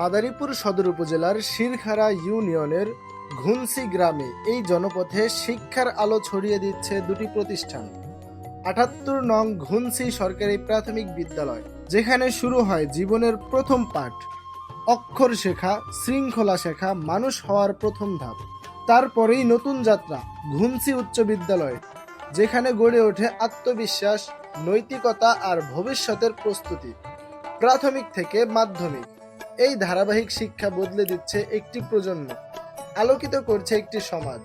মাদারীপুর সদর উপজেলার শিরখারা ইউনিয়নের ঘুনসি গ্রামে এই জনপথে শিক্ষার আলো ছড়িয়ে দিচ্ছে দুটি প্রতিষ্ঠান। আটাত্তর নং ঘুনসি সরকারি প্রাথমিক বিদ্যালয়, যেখানে শুরু হয় জীবনের প্রথম পাঠ। অক্ষর শেখা, শৃঙ্খলা শেখা মানুষ হওয়ার প্রথম ধাপ। তারপরেই নতুন যাত্রা, ঘুনসি উচ্চ বিদ্যালয়, যেখানে গড়ে ওঠে আত্মবিশ্বাস, নৈতিকতা আর ভবিষ্যতের প্রস্তুতি। প্রাথমিক থেকে মাধ্যমিক। এই ধারাবাহিক শিক্ষা বদলে দিচ্ছে একটি প্রজন্ম। আলোকিত করছে একটি সমাজ।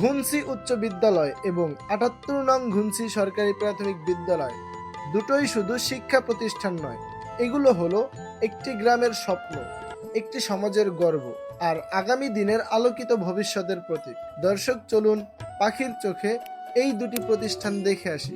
ঘুনসি উচ্চ বিদ্যালয় এবং আটাত্তর নং ঘুনসি সরকারি প্রাথমিক বিদ্যালয় দুটোই শুধু শিক্ষা প্রতিষ্ঠান নয়, এগুলো হলো একটি গ্রামের স্বপ্ন, একটি সমাজের গর্ব আর আগামী দিনের আলোকিত ভবিষ্যতের প্রতীক। দর্শক, চলুন পাখির চোখে এই দুটি প্রতিষ্ঠান দেখে আসি।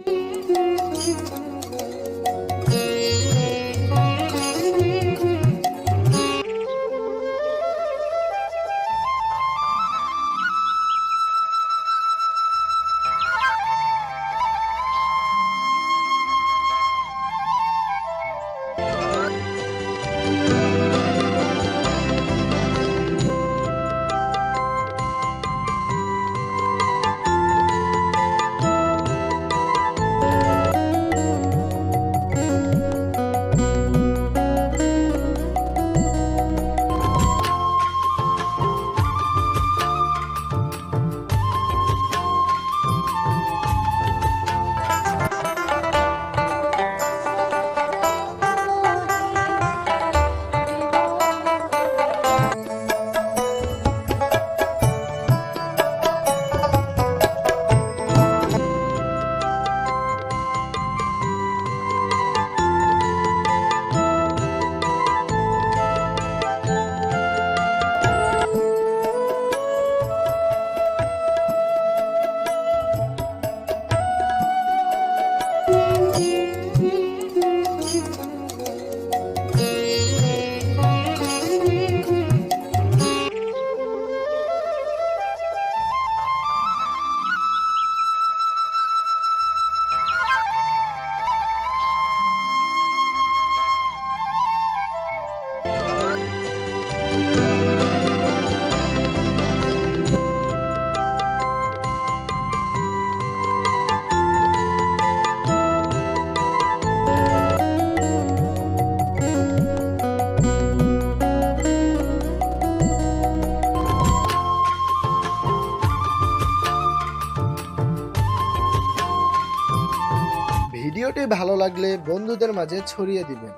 ভিডিওটি ভালো লাগলে বন্ধুদের মাঝে ছড়িয়ে দিবেন।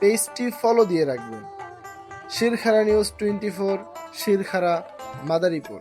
পেজটি ফলো দিয়ে রাখবেন। Shirkhara news twenty four Shirkhara, Madaripur.